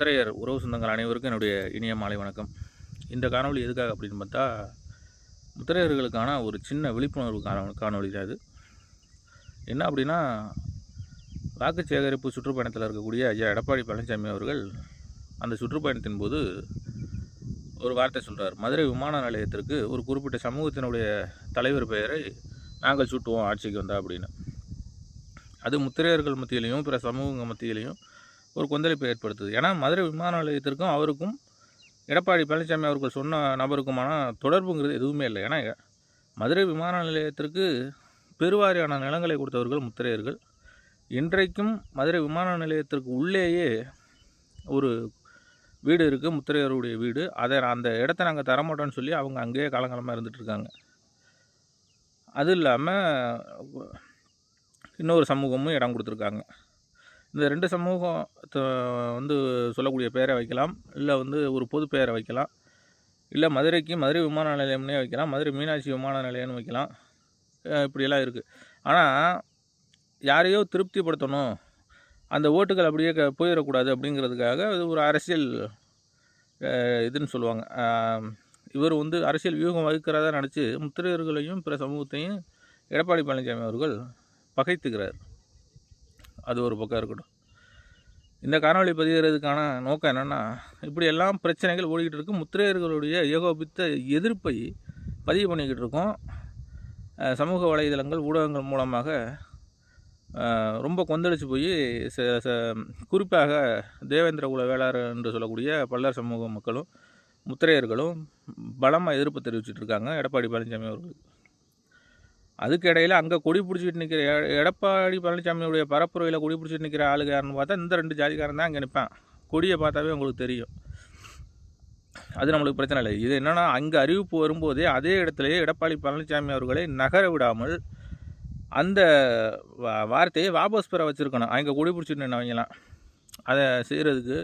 முத்திரையர் உறவு சொந்தங்கள் அனைவருக்கும் என்னுடைய இனிய மாலை வணக்கம். இந்த காணொலி எதுக்காக அப்படின்னு பார்த்தா முத்திரையர்களுக்கான ஒரு சின்ன விழிப்புணர்வு காண காணொளி தான் என்ன அப்படின்னா வாக்கு சேகரிப்பு சுற்றுப்பயணத்தில் இருக்கக்கூடிய ஐயா எடப்பாடி பழனிசாமி அவர்கள் அந்த சுற்றுப்பயணத்தின் போது ஒரு வார்த்தை சொல்கிறார் மதுரை விமான நிலையத்திற்கு ஒரு குறிப்பிட்ட சமூகத்தினுடைய தலைவர் பெயரை நாங்கள் சூட்டுவோம் ஆட்சிக்கு வந்தா அப்படின்னு. அது முத்திரையர்கள் மத்தியிலையும் பிற சமூகங்கள் மத்தியிலையும் ஒரு கொந்தளிப்பை ஏற்படுத்துது. ஏன்னா மதுரை விமான நிலையத்திற்கும் அவருக்கும் எடப்பாடி பழனிசாமி அவர்கள் சொன்ன நபருக்குமான தொடர்புங்கிறது எதுவுமே இல்லை. ஏன்னா மதுரை விமான நிலையத்திற்கு பெருவாரியான நிலங்களை கொடுத்தவர்கள் முத்திரையர்கள். இன்றைக்கும் மதுரை விமான நிலையத்திற்கு உள்ளேயே ஒரு வீடு இருக்குது முத்திரையருடைய வீடு. அதை அந்த இடத்த நாங்கள் தரமாட்டோம்னு சொல்லி அவங்க அங்கேயே காலங்காலமாக இருந்துகிட்ருக்காங்க. அது இல்லாமல் இன்னொரு சமூகமும் இடம் கொடுத்துருக்காங்க. இந்த ரெண்டு சமூகம் த- வந்து சொல்லக்கூடிய பேரை வைக்கலாம். இல்லை வந்து ஒரு பொது பெயரை வைக்கலாம். இல்லை மதுரைக்கு மதுரை விமான நிலையம்னே வைக்கலாம். மதுரை மீனாட்சி விமான நிலையம்னு வைக்கலாம். இப்படியெல்லாம் இருக்குது ஆனால் யாரையோ திருப்திப்படுத்தணும். அந்த ஓட்டுகள் அப்படியே க போயிடக்கூடாது அப்படிங்கிறதுக்காக இது ஒரு அரசியல் இதுன்னு சொல்லுவாங்க. இவர் வந்து அரசியல் வியூகம் வகுக்கிறதா நினச்சி முத்திரையர்களையும் பிற சமூகத்தையும் எடப்பாடி பழனிசாமி அவர்கள் பகைத்துக்கிறார். அது ஒரு பக்கம் இருக்கட்டும். இந்த காணொலி பதிகிறதுக்கான நோக்கம் என்னென்னா இப்படி எல்லாம் பிரச்சனைகள் ஓடிக்கிட்டு இருக்கும் முத்திரையர்களுடைய ஏகோபித்த எதிர்ப்பை பதிவு பண்ணிக்கிட்டு இருக்கோம். சமூக வலைதளங்கள் ஊடகங்கள் மூலமாக ரொம்ப கொந்தளிச்சு போய் ச ச குறிப்பாக தேவேந்திர குல வேளார் என்று சொல்லக்கூடிய பல்லர் சமூக மக்களும் முத்திரையர்களும் பலமாக எதிர்ப்பு தெரிவிச்சிட்டுருக்காங்க எடப்பாடி பழனிசாமி அவர்களுக்கு அதுக்கு இடையில அங்கே கொடி பிடிச்சிட்டு நிற்கிற எடப்பாடி பழனிசாமியுடைய பரப்புரையில் கொடி பிடிச்சிட்டு நிற்கிற ஆளுங்க யாருன்னு பார்த்தா இந்த ரெண்டு ஜாதிக்காரன் தான் அங்கே நிற்பான் கொடியை பார்த்தாவே உங்களுக்கு தெரியும். அது நம்மளுக்கு பிரச்சனை இல்லை. இது என்னென்னா அங்கே அறிவிப்பு வரும்போதே அதே இடத்துலையே எடப்பாடி பழனிசாமி அவர்களை நகர விடாமல் அந்த வார்த்தையை வாபஸ் பெற வச்சுருக்கணும். அங்கே கொடி பிடிச்சிட்டு நின்னவங்கலாம். அதை செய்கிறதுக்கு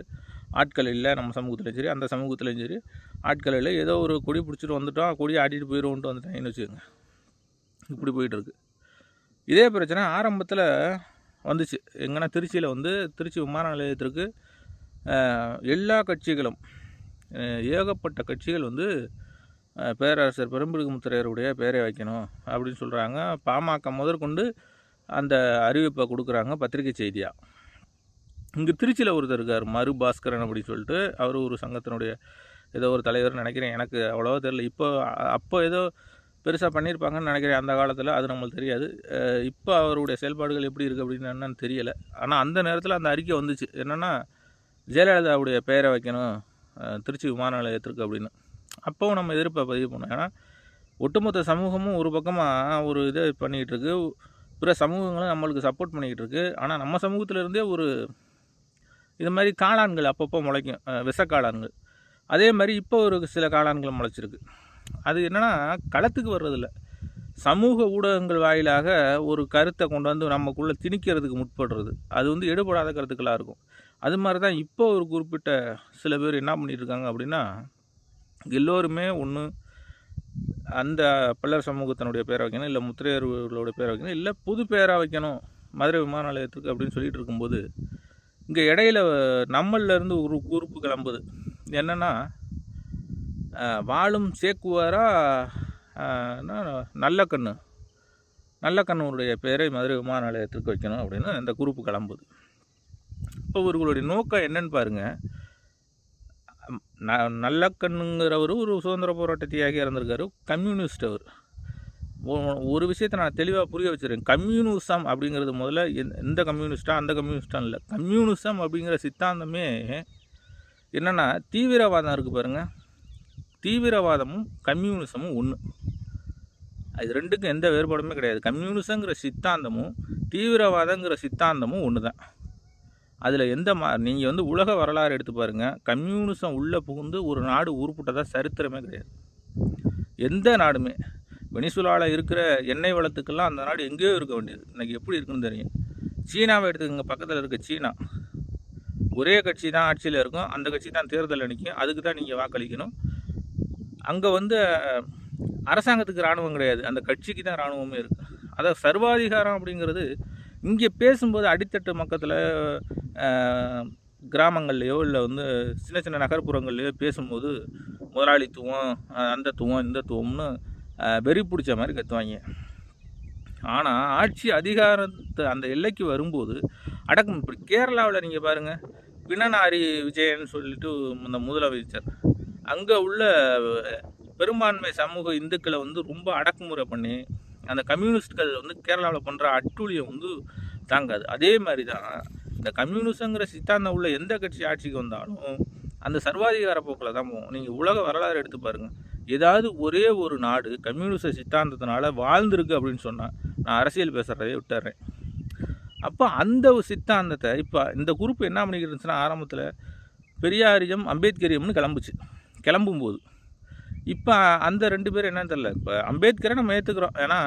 ஆட்கள் இல்லை நம்ம சமூகத்துலையும் சரி அந்த சமூகத்துலையும் சரி ஆட்கள் இல்லை. ஏதோ ஒரு கொடி பிடிச்சிட்டு வந்துட்டோம் கொடி ஆட்டிட்டு போயிடுவோன்ட்டு வந்துட்டாங்கன்னு வச்சுக்கோங்க. இப்படி போயிட்டு இருக்குது இதே பிரச்சனை ஆரம்பத்தில் வந்துச்சு. எங்கன்னா திருச்சியில் வந்து திருச்சி விமான நிலையத்திற்கு எல்லா கட்சிகளும் ஏகப்பட்ட கட்சிகள் வந்து பேரரசர் பெரும்பிடுகு முத்திரையருடைய பெயரை வைக்கணும் அப்படின்னு சொல்கிறாங்க பாமக முதற்கொண்டு அந்த அறிவிப்பை கொடுக்குறாங்க பத்திரிகை செய்தியாக இங்கே திருச்சியில் ஒருத்தர் இருக்கார் மறு பாஸ்கரன் அப்படின்னு சொல்லிட்டு அவர் ஒரு சங்கத்தினுடைய ஏதோ ஒரு தலைவர் நினைக்கிறேன். எனக்கு அவ்வளோவா தெரில இப்போ அப்போ ஏதோ பெருசாக பண்ணியிருப்பாங்கன்னு நினைக்கிறேன் அந்த காலத்தில். அது நம்மளுக்கு தெரியாது. இப்போ அவருடைய செயல்பாடுகள் எப்படி இருக்குது அப்படின்னு என்னன்னு தெரியலை. ஆனால் அந்த நேரத்தில் அந்த அறிக்கை வந்துச்சு. என்னென்னா ஜெயலலிதாவுடைய பெயரை வைக்கணும். திருச்சி விமான நிலையத்திற்கு அப்படின்னு. அப்போவும் நம்ம எதிர்ப்பை பதிவு பண்ணோம். ஏன்னா ஒட்டுமொத்த சமூகமும் ஒரு பக்கமாக ஒரு இதை பண்ணிக்கிட்டு இருக்கு. பிற சமூகங்களும் நம்மளுக்கு சப்போர்ட் பண்ணிக்கிட்டு இருக்கு. ஆனால் நம்ம சமூகத்திலேருந்தே ஒரு இது மாதிரி காளான்கள் அப்பப்போ முளைக்கும். விஷ காளான்கள் அதே மாதிரி இப்போ ஒரு சில காளான்கள் முளைச்சிருக்கு. அது என்னன்னா களத்துக்கு வர்றதில்ல. சமூக ஊடகங்கள் வாயிலாக ஒரு கருத்தை கொண்டு வந்து நமக்குள்ளே திணிக்கிறதுக்கு முற்படுறது. அது வந்து எடுபடாத கருத்துக்களாக இருக்கும். அது மாதிரி தான் இப்போ ஒரு குறிப்பிட்ட சில பேர் என்ன பண்ணிகிட்ருக்காங்க அப்படின்னா எல்லோருமே ஒன்று அந்த பல்லர் சமூகத்தினுடைய பேரை வைக்கணும் இல்லை முத்திரையர்களோட பேரை வைக்கணும் இல்லை புது பேராக வைக்கணும் மதுரை விமான நிலையத்துக்கு அப்படின்னு சொல்லிட்டு இருக்கும்போது இங்கே இடையில நம்மளிலேருந்து ஒரு குறிப்பு கிளம்புது. என்னென்னா வாழும் சேக்குவாரா? என்ன, நல்ல கண்ணு. நல்ல கண்ணுடைய பெயரை மதுரை விமான நிலையத்திற்கு வைக்கணும் அப்படின்னு இந்த குறிப்பு கிளம்புது. இப்போ இவர்களுடைய நோக்கம் என்னன்னு பாருங்கள் ந நல்லக்கண்ணுங்கிறவர் ஒரு சுதந்திர போராட்ட தியாகி இறந்திருக்காரு. கம்யூனிஸ்ட் அவர். ஒரு விஷயத்தை நான் தெளிவாக புரிய வச்சுருக்கேன். கம்யூனிசம் அப்படிங்கிறது முதல்ல எந்த- எந்த அந்த கம்யூனிஸ்டாக இல்லை. கம்யூனிசம் அப்படிங்கிற சித்தாந்தமே என்னென்னா தீவிரவாதம் இருக்குது பாருங்கள் தீவிரவாதமும் கம்யூனிசமும் ஒன்று அது ரெண்டுக்கும் எந்த வேறுபாடுமே கிடையாது. கம்யூனிசங்கிற சித்தாந்தமும் தீவிரவாதங்கிற சித்தாந்தமும் ஒன்று தான் அதில் எந்த மா நீங்கள் வந்து உலக வரலாறு எடுத்து பாருங்கள் கம்யூனிசம் உள்ளே புகுந்து ஒரு நாடு உருப்பிட்டதாக சரித்திரமே கிடையாது. எந்த நாடுமே. வெனிசுலாவில் இருக்கிற எண்ணெய் வளத்துக்கெல்லாம் அந்த நாடு எங்கேயோ இருக்க வேண்டியது. இன்னைக்கு எப்படி இருக்குன்னு தெரியும். சீனாவை எடுத்துக்கங்க. பக்கத்தில் இருக்க சீனா. ஒரே கட்சி தான் ஆட்சியில் இருக்கும். அந்த கட்சி தான் தேர்தலில் நிற்கும் அதுக்கு தான் நீங்கள் வாக்களிக்கணும். அங்கே வந்து அரசாங்கத்துக்கு இராணுவம் கிடையாது. அந்த கட்சிக்கு தான் இராணுவமே இருக்குது அதாவது சர்வாதிகாரம் அப்படிங்கிறது இங்கே பேசும்போது அடித்தட்டு மக்கத்தில் கிராமங்கள்லையோ இல்லை வந்து சின்ன சின்ன நகர்ப்புறங்கள்லையோ பேசும்போது முதலாளித்துவம் அந்தத்துவம் அந்த துவம் இந்த துவம்னு வெறி பிடிச்ச மாதிரி கத்துவாங்க. ஆனால் ஆட்சி அதிகாரத்தை அந்த எல்லைக்கு வரும்போது அடக்கம் இப்படி கேரளாவில் நீங்கள் பாருங்கள் பிணநாரி விஜயன் சொல்லிட்டு இந்த முதலமைச்சர் அங்கே உள்ள பெரும்பான்மை சமூக இந்துக்களை வந்து ரொம்ப அடக்குமுறை பண்ணி அந்த கம்யூனிஸ்ட்கள் வந்து கேரளாவில் பண்ணுற அட்டூழியம் வந்து தாங்காது. அதே மாதிரி தான் இந்த கம்யூனிசங்கிற சித்தாந்தம் உள்ள எந்த கட்சி ஆட்சிக்கு வந்தாலும் அந்த சர்வாதிகார போக்கில் தான் போகும் நீங்கள் உலக வரலாறு எடுத்து பாருங்கள் ஏதாவது ஒரே ஒரு நாடு கம்யூனிஸ்ட சித்தாந்தத்தினால வாழ்ந்துருக்கு அப்படின்னு சொன்னால் நான் அரசியல் பேசுகிறதே விட்டுறேன். அப்போ அந்த ஒரு சித்தாந்தத்தை இப்போ இந்த குரூப் என்ன பண்ணிக்கிட்டு இருந்துச்சுன்னா ஆரம்பத்தில் பெரியாரியம் அம்பேத்கரியம்னு கிளம்புச்சு. கிளம்பும்போது. இப்போ அந்த ரெண்டு பேரும் என்னன்னு தெரில இப்போ அம்பேத்கரை நம்ம ஏற்றுக்கிறோம் ஏன்னா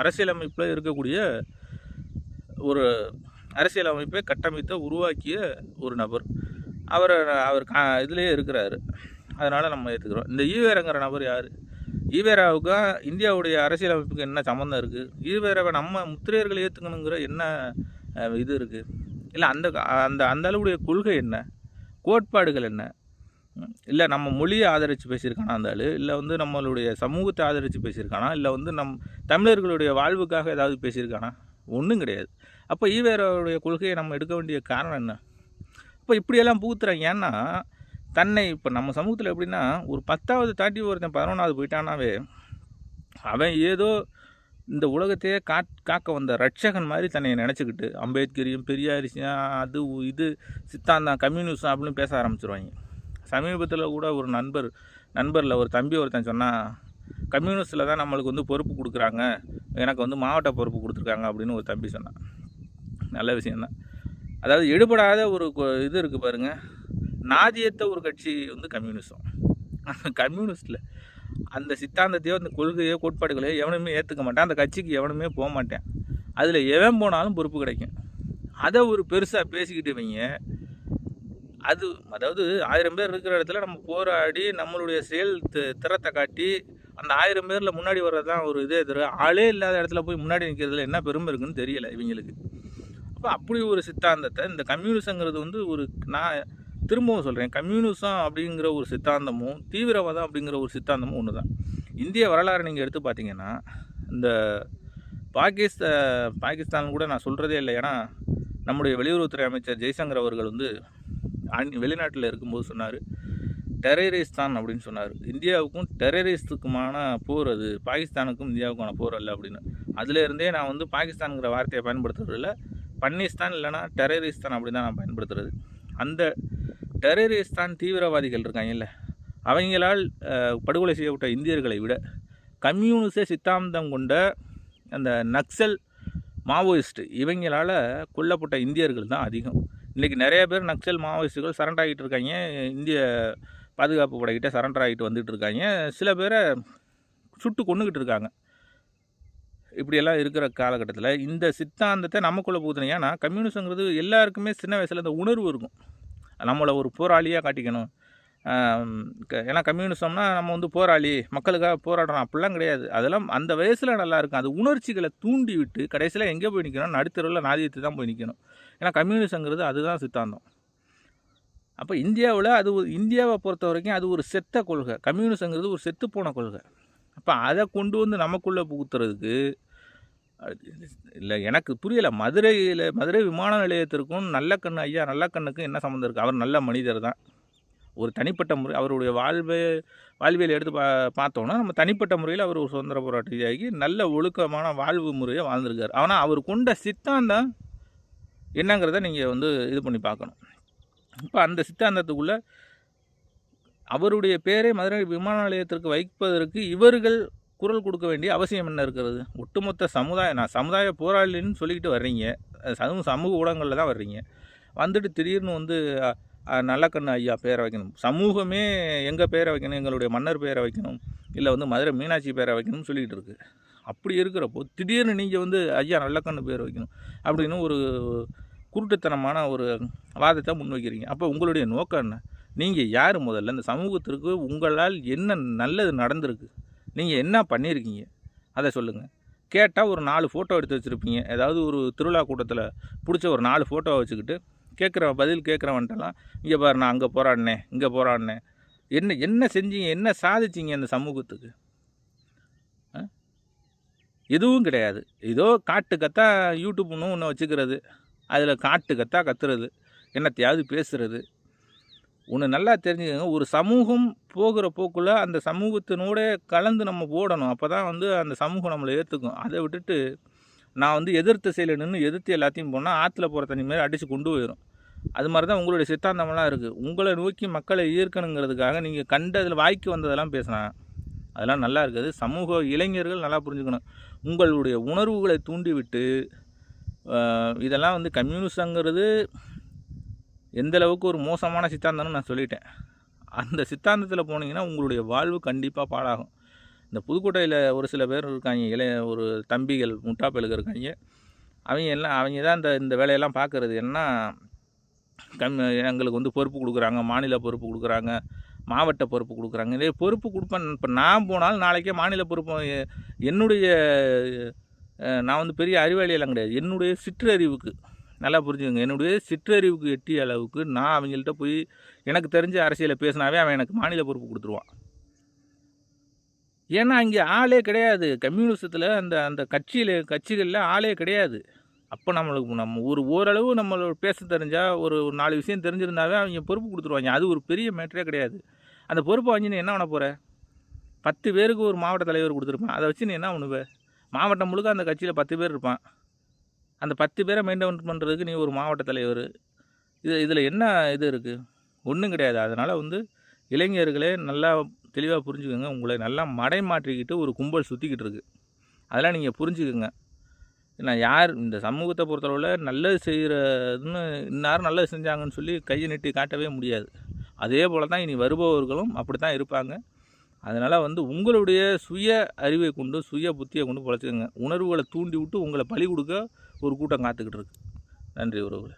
அரசியலமைப்பில் இருக்கக்கூடிய ஒரு அரசியலமைப்பை கட்டமைத்த உருவாக்கிய ஒரு நபர். அவர் அவர் கா இதுலேயே இருக்கிறாரு. அதனால் நம்ம ஏற்றுக்கிறோம் இந்த ஈவேரங்கிற நபர் யார்? ஈவேராவுக்கும் இந்தியாவுடைய அரசியலமைப்புக்கு என்ன சம்மந்தம் இருக்குது ஈவேராவை நம்ம முத்திரையர்கள் ஏற்றுக்கணுங்கிற என்ன இது இருக்குது இல்லை அந்த அந்த அந்த அளவுடைய கொள்கை என்ன? கோட்பாடுகள் என்ன? இல்லை நம்ம மொழியை ஆதரித்து பேசியிருக்கானா அந்த ஆள்? இல்லை வந்து நம்மளுடைய சமூகத்தை ஆதரித்து பேசியிருக்கானா? இல்லை வந்து நம் தமிழர்களுடைய வாழ்வுக்காக ஏதாவது பேசியிருக்கானா? ஒன்றும் கிடையாது. அப்போ ஈவேரோடைய கொள்கையை நம்ம எடுக்க வேண்டிய காரணம் என்ன? இப்போ இப்படியெல்லாம் புகுத்துறாங்க. ஏன்னா தன்னை இப்போ நம்ம சமூகத்தில் எப்படின்னா ஒரு பத்தாவது தாண்டி ஒருத்தன் பதினொன்றாவது போயிட்டானாவே அவன் ஏதோ இந்த உலகத்தையே கா காக்க வந்த ரட்சகன் மாதிரி தன்னை நினச்சிக்கிட்டு அம்பேத்கரியும் பெரியாரிசியும் அது இது சித்தாந்தம் கம்யூனிஸ்டம் அப்படின்னு பேச ஆரம்பிச்சிருவாங்க. சமீபத்தில் கூட ஒரு நண்பர் நண்பரில் ஒரு தம்பி ஒருத்தன் சொன்னான் கம்யூனிஸ்டில் தான் நம்மளுக்கு வந்து பொறுப்பு கொடுக்குறாங்க. எனக்கு வந்து மாவட்ட பொறுப்பு கொடுத்துருக்காங்க. அப்படின்னு ஒரு தம்பி சொன்னான் நல்ல விஷயந்தான் அதாவது எடுபடாத ஒரு கொ- இது இருக்குது பாருங்கள் நாதியத்த ஒரு கட்சி வந்து கம்யூனிசம். அந்த கம்யூனிஸ்டில் அந்த சித்தாந்தத்தையோ அந்த கொள்கையோ கோட்பாடுகளையோ எவனுமே ஏற்றுக்க மாட்டேன். அந்த கட்சிக்கு எவனுமே போக மாட்டேன். அதில் எவன் போனாலும் பொறுப்பு கிடைக்கும். அதை ஒரு பெருசாக பேசிக்கிட்டு வைங்க அது அதாவது ஆயிரம் பேர் இருக்கிற இடத்துல நம்ம போராடி நம்மளுடைய செயல் திறத்தை காட்டி அந்த ஆயிரம் பேரில் முன்னாடி வர்றது தான் ஒரு இதே தவிர ஆளே இல்லாத இடத்துல போய் முன்னாடி நிற்கிறதுல என்ன பெருமை இருக்குன்னு தெரியல இவங்களுக்கு. அப்போ அப்படி ஒரு சித்தாந்தத்தை இந்த கம்யூனிசங்கிறது வந்து ஒரு நான் திரும்பவும் சொல்கிறேன் கம்யூனிசம் அப்படிங்கிற ஒரு சித்தாந்தமும் தீவிரவாதம் அப்படிங்கிற ஒரு சித்தாந்தமும் ஒன்று தான் இந்திய வரலாறு நீங்கள் எடுத்து பார்த்தீங்கன்னா இந்த பாகிஸ்த பாகிஸ்தான் கூட நான் சொல்கிறதே இல்லை. ஏன்னா நம்முடைய வெளியுறவுத்துறை அமைச்சர் ஜெய்சங்கர் அவர்கள் வந்து வெளிநாட்டில் இருக்கும்போது சொன்னார் டெரரிஸ்தான் அப்படின்னு சொன்னார். இந்தியாவுக்கும் டெரரிஸ்டுக்குமான போர் அது பாகிஸ்தானுக்கும் இந்தியாவுக்கான போர் அல்ல அப்படின்னு. அதுலேருந்தே நான் வந்து பாகிஸ்தானுங்கிற வார்த்தையை பயன்படுத்துறதில்ல பன்னிஸ்தான் இல்லைன்னா டெரரிஸ்தான் அப்படி தான் நான் பயன்படுத்துறது. அந்த டெரரிஸ்தான் தீவிரவாதிகள் இருக்காங்கல்ல அவங்களால் படுகொலை செய்யப்பட்ட இந்தியர்களை விட கம்யூனிச சித்தாந்தம் கொண்ட அந்த நக்சல் மாவோயிஸ்ட் இவங்களால் கொல்லப்பட்ட இந்தியர்கள் தான் அதிகம். இன்றைக்கி நிறைய பேர் நக்சல் மாவோயிஸ்ட்டுகள் சரண்டர் ஆகிட்டு இருக்காங்க. இந்திய பாதுகாப்பு படைக்கிட்ட சரண்டர் ஆகிட்டு வந்துட்டு இருக்காங்க. சில பேரை சுட்டு கொண்டுக்கிட்டு இருக்காங்க. இப்படியெல்லாம் இருக்கிற காலகட்டத்தில் இந்த சித்தாந்தத்தை நமக்குள்ளே புகுத்தணும். ஏன்னா கம்யூனிசங்கிறது எல்லாருக்குமே சின்ன வயசில் இந்த உணர்வு இருக்கும். நம்மளை ஒரு போராளியாக காட்டிக்கணும். ஏன்னா கம்யூனிசம்னா நம்ம வந்து போராளி மக்களுக்காக போராடுறோம் அப்படிலாம் கிடையாது. அதெல்லாம் அந்த வயசில் நல்லா இருக்கும். அது உணர்ச்சிகளை தூண்டி விட்டு கடைசியில் எங்கே போய் நிற்கணும் நடுத்தருவில் நாதியத்தை தான் போய் நிற்கணும் ஏன்னா கம்யூனிசங்கிறது அதுதான் சித்தாந்தம். அப்போ இந்தியாவில் அது ஒரு இந்தியாவை பொறுத்த வரைக்கும் அது ஒரு செத்த கொள்கை. கம்யூனிசங்கிறது ஒரு செத்து போன கொள்கை. அப்போ அதை கொண்டு வந்து நமக்குள்ளே புகுத்துறதுக்கு இல்லை எனக்கு புரியலை. மதுரையில் மதுரை விமான நிலையத்திற்கும் நல்ல கண்ணு ஐயா நல்ல கண்ணுக்கும் என்ன சம்மந்தம் இருக்குது அவர் நல்ல மனிதர் தான். ஒரு தனிப்பட்ட முறை அவருடைய வாழ்வே வாழ்வியல் எடுத்து பா பார்த்தோன்னா நம்ம தனிப்பட்ட முறையில் அவர் ஒரு சுதந்திர போராட்டியாகி நல்ல ஒழுக்கமான வாழ்வு முறையை வாழ்ந்திருக்கார். ஆனால் அவர் கொண்ட சித்தாந்தம் என்னங்கிறத நீங்கள் வந்து இது பண்ணி பார்க்கணும். இப்போ அந்த சித்தாந்தத்துக்குள்ளே அவருடைய பேரை மதுரை விமான நிலையத்திற்கு வைப்பதற்கு இவர்கள் குரல் கொடுக்க வேண்டிய அவசியம் என்ன இருக்கிறது? ஒட்டுமொத்த சமுதாய நான் சமுதாய போராளின்னு சொல்லிக்கிட்டு வர்றீங்க. சமூக சமூக ஊடகங்களில் தான் வர்றீங்க. வந்துட்டு திடீர்னு வந்து நல்லக்கண்ணு ஐயா பேரை வைக்கணும். சமூகமே எங்கள் பேரை வைக்கணும்? எங்களுடைய மன்னர் பேரை வைக்கணும். இல்லை வந்து மதுரை மீனாட்சி பேரை வைக்கணும்னு சொல்லிகிட்டு இருக்கு. அப்படி இருக்கிறப்போ திடீர்னு நீங்கள் வந்து ஐயா நல்லக்கண்ணு பேர் வைக்கணும். அப்படின்னு ஒரு குருட்டுத்தனமான ஒரு வாதத்தை முன்வைக்கிறீங்க. அப்போ உங்களுடைய நோக்கம் என்ன? நீங்கள் யார் முதல்ல? இந்த சமூகத்திற்கு உங்களால் என்ன நல்லது நடந்திருக்கு? நீங்கள் என்ன பண்ணியிருக்கீங்க? அதை சொல்லுங்கள் கேட்டால் ஒரு நாலு ஃபோட்டோ எடுத்து வச்சுருப்பீங்க. ஏதாவது ஒரு திருவிழா கூட்டத்தில் பிடிச்ச ஒரு நாலு ஃபோட்டோவை வச்சுக்கிட்டு கேட்குற பதில் கேட்குறவன்ட்டெல்லாம் இங்கே பாரு நான் அங்கே போராடினேன் இங்கே போராடினேன் என்ன என்ன செஞ்சீங்க என்ன சாதிச்சிங்க இந்த சமூகத்துக்கு? ஆ? எதுவும் கிடையாது. ஏதோ காட்டு கத்தா யூடியூப்னு ஒன்று வச்சுக்கிறது. அதில் காட்டு கத்தா கத்துறது என்னத்தையாவது பேசுகிறது ஒன்று நல்லா தெரிஞ்சுக்கோங்க ஒரு சமூகம் போகிற போக்கில் அந்த சமூகத்தினோட கலந்து நம்ம ஓடணும். அப்போ தான் வந்து அந்த சமூகம் நம்மளை ஏற்றுக்கும் அதை விட்டுட்டு நான் வந்து எதிர்த்து செயலில் நின்று எதிர்த்து எல்லாத்தையும் போனால் ஆற்றுல போகிற தண்ணி மாதிரி அடித்து கொண்டு போயிடும் அது மாதிரி தான் உங்களுடைய சித்தாந்தமெல்லாம் இருக்குது உங்களை நோக்கி மக்களை ஈர்க்கணுங்கிறதுக்காக நீங்கள் கண்டதில் வாய்க்கு வந்ததெல்லாம் பேசினாங்க அதெல்லாம் நல்லா இருக்குது. சமூக இளைஞர்கள் நல்லா புரிஞ்சுக்கணும். உங்களுடைய உணர்வுகளை தூண்டிவிட்டு இதெல்லாம் வந்து கம்யூனிசங்கிறது எந்தளவுக்கு ஒரு மோசமான சித்தாந்தம்னு நான் சொல்லிட்டேன். அந்த சித்தாந்தத்தில் போனீங்கன்னா உங்களுடைய வாழ்வு கண்டிப்பாக பாடாகும் இந்த புதுக்கோட்டையில் ஒரு சில பேர் இருக்காங்க இளைய ஒரு தம்பிகள் முட்டாப்பெழுக இருக்காங்க. அவங்க எல்லாம் அவங்க தான் இந்த இந்த வேலையெல்லாம் பார்க்குறது. என்ன கம் எங்களுக்கு வந்து பொறுப்பு கொடுக்குறாங்க மாநில பொறுப்பு கொடுக்குறாங்க மாவட்ட பொறுப்பு கொடுக்குறாங்க. இதே பொறுப்பு கொடுப்பேன் இப்போ நான் போனாலும் நாளைக்கே மாநில பொறுப்பு என்னுடைய நான் வந்து பெரிய அறிவாளியெல்லாம் கிடையாது. என்னுடைய சிற்றறிவுக்கு நல்லா புரிஞ்சுக்கோங்க. என்னுடைய சிற்றறிவுக்கு எட்டிய அளவுக்கு நான் அவங்கள்ட்ட போய் எனக்கு தெரிஞ்ச அரசியலை பேசினாவே அவன் எனக்கு மாநில பொறுப்பு கொடுத்துருவான். ஏன்னா இங்கே ஆளே கிடையாது. கம்யூனிசத்தில் அந்த அந்த கட்சியில் கட்சிகளில் ஆளே கிடையாது. அப்போ நம்மளுக்கு நம்ம ஒரு ஓரளவு நம்மளோட பேச தெரிஞ்சால் ஒரு ஒரு நாலு விஷயம் தெரிஞ்சிருந்தாவே அவங்க பொறுப்பு கொடுத்துருவாங்க. அது ஒரு பெரிய மேட்டரே கிடையாது. அந்த பொறுப்பை வாங்கி நீ என்ன பண்ண போகிற பத்து பேருக்கு ஒரு மாவட்ட தலைவர் கொடுத்துருப்பான். அதை வச்சு நீ என்ன பண்ணுவ? மாவட்டம் முழுக்க அந்த கட்சியில் பத்து பேர் இருப்பான். அந்த பத்து பேரை மெயின்டைன் பண்ணுறதுக்கு நீ ஒரு மாவட்ட தலைவர். இது இதில் என்ன இது இருக்குது ஒன்றும் கிடையாது. அதனால் வந்து இளைஞர்களே நல்லா தெளிவாக புரிஞ்சுக்கோங்க. உங்களை நல்லா மடை மாற்றிக்கிட்டு ஒரு கும்பல் சுற்றிக்கிட்டு இருக்குது அதெல்லாம் நீங்கள் புரிஞ்சுக்கோங்க. நான் யார் இந்த சமூகத்தை பொறுத்தளவில் நல்லது செய்கிறதுன்னு இன்னாரும் நல்லது செஞ்சாங்கன்னு சொல்லி கையை நீட்டி காட்டவே முடியாது. அதே போல் தான் இனி வருபவர்களும் அப்படி தான் இருப்பாங்க. அதனால் வந்து உங்களுடைய சுய அறிவை கொண்டு சுய புத்தியை கொண்டு பொழைச்சிக்கோங்க. உணர்வுகளை தூண்டி விட்டு உங்களை பலி கொடுக்க ஒரு கூட்டம் காத்துக்கிட்டு இருக்கு. நன்றி உறவுகளை.